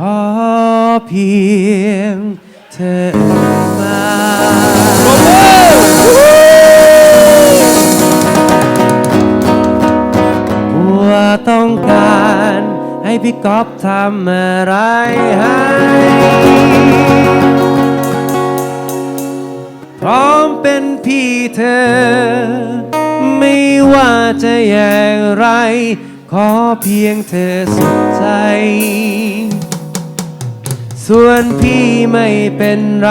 อเพียงเธอมาว่าต้องการให้พี่ก๊อฟทำอะไรให้พร้อมเป็นพี่เธอ ไม่ว่าจะอย่างไร ขอเพียงเธอสุดใจ ส่วนพี่ไม่เป็นไร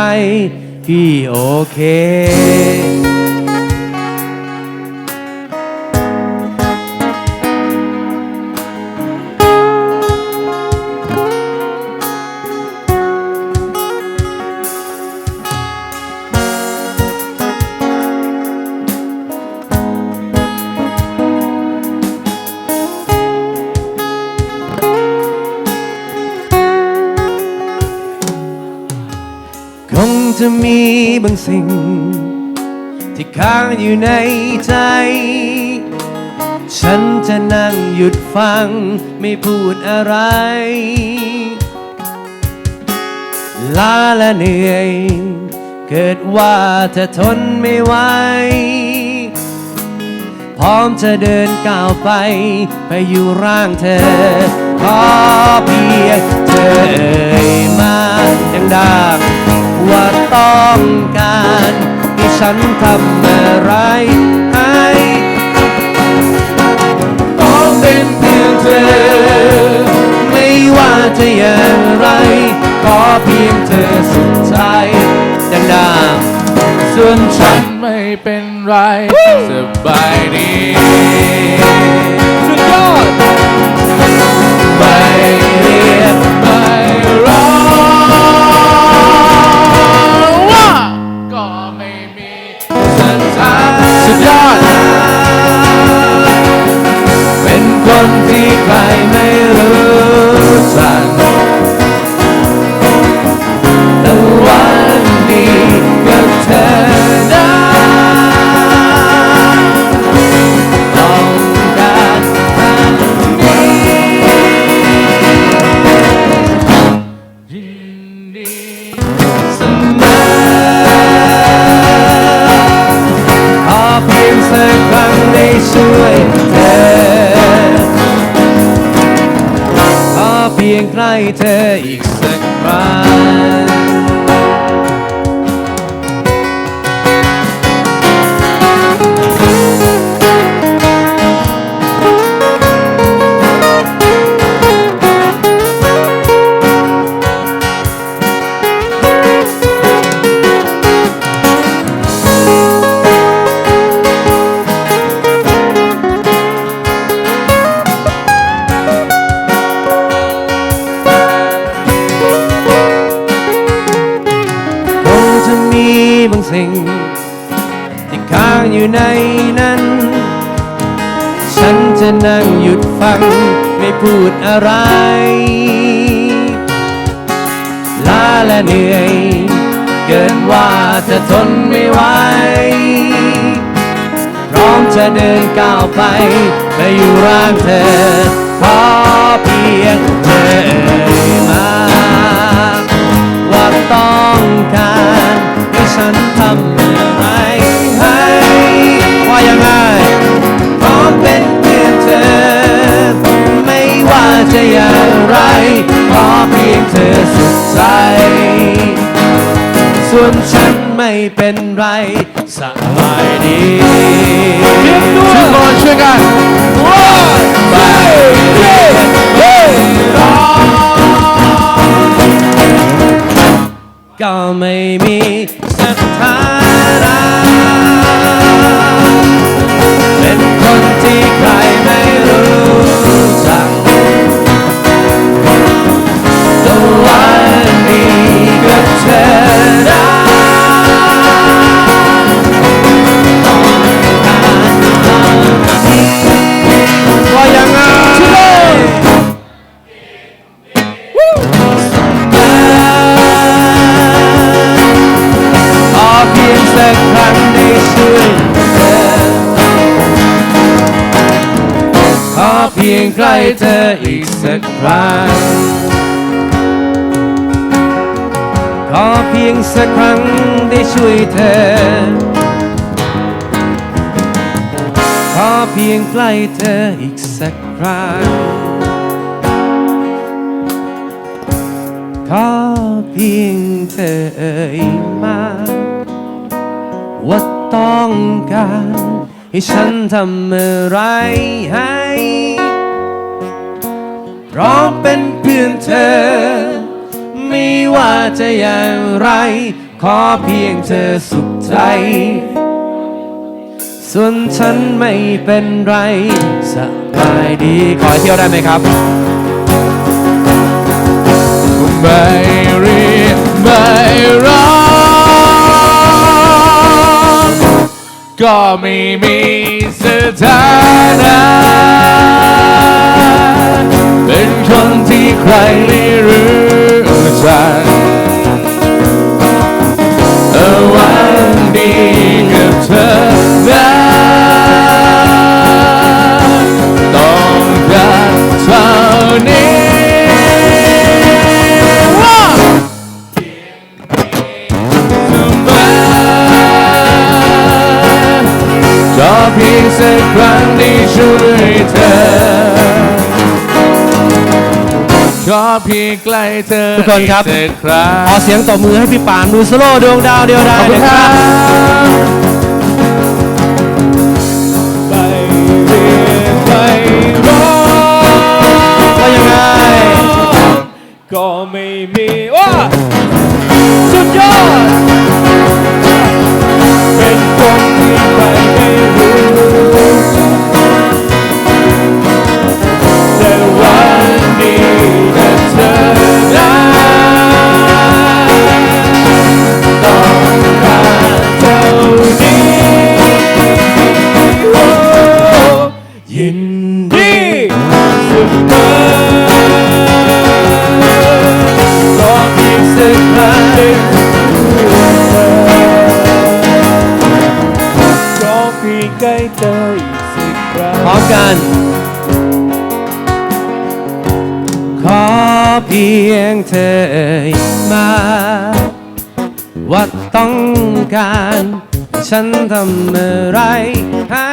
พี่โอเค จะมีบางสิ่ง ที่ค้างอยู่ในใจ ฉันจะนั่งหยุดฟังไม่พูดอะไรลาและเหนื่อย เกิดว่าเธอทนไม่ไหวพร้อมจะเดินก้าวไป ไปอยู่ร่างเธอ ขอเพียงเธอเอ่ยมาดังๆ ว่าต้องการให้ฉันทำอะไรให้ขอเป็นเพียงเธอ ไม่ว่าจะอย่างไรขอเพียงเธอสุดใจดังๆส่วนฉันไม่เป็นไรสบายดีสุดยอด ยงใกล้เธออีกสักครั้ง สิ่ง ที่ค้างอยู่ในนั้น ฉันจะนั่งหยุดฟังไม่พูดอะไรลาและเหนื่อย เกินว่าจะทนไม่ไหวพร้อมจะเดินก้าวไปไปอยู่ร่างเธอ ขอเพียงเธอ ฉันทำอะไรให้ว่ายังไงพร้อมเป็นเพื่อนเธอ ไม่ว่าจะอย่างไรขอเพียงเธอสุดใจ ส่วนฉันไม่เป็นไรสบายดีทุกคนช่วยกันว้าวเรื่อยเฮ้ยก็ไม่มีสถานะเป็ พียงใกล้เธออีกสักครั้ง ขอเพียงสักครั้งได้ช่วยเธอ ขอเพียงใกล้เธออีกสักครั้ง ขอเพียงเธอเอ่ยมาว่าต้องการให้ฉันทำอะไรให้ ร้อมเป็นเพื่อนเธอ ไม่ว่าจะอย่างไร ขอเพียงเธอสุขใจ ส่วนฉันไม่เป็นไร สบายดี ขอเที่ยวได้ไหมครับไม่รีไม่ร้องก็ไม่มีสถานะ ใครไม่รู้จักเอาวันดีกับเธอ ขอเพียงใกล้เธอทุกคนครับ อีสักครั้งขอเสียงตบมือให้พี่ปานดูสโลว์ดวงดาวเดียวได้ขอบคุณนะคครัรับบไปเรียนไปร้องว่ายังไง ก็ไม่มีว่าสุดยอด พียงเธอเอ่ยมา ว่าต้องการ ฉันทำอะไรให้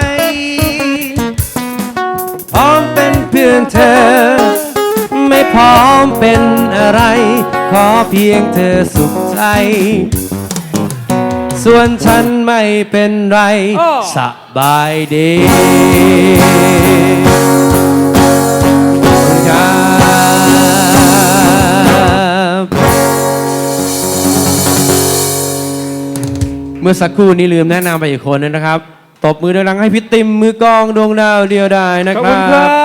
พร้อมเป็นเพื่อนเธอ ไม่พร้อมเป็นอะไร ขอเพียงเธอสุขใจ ส่วนฉันไม่เป็นไรอ้อสบายดี เมื่อสักครู่นี้ลืมแนะนำไปอีกคนนึงนะครับ ตบมือดังๆให้พี่ติมมือกองดวงดาวเดียวได้นะขอบคคุรัณครับ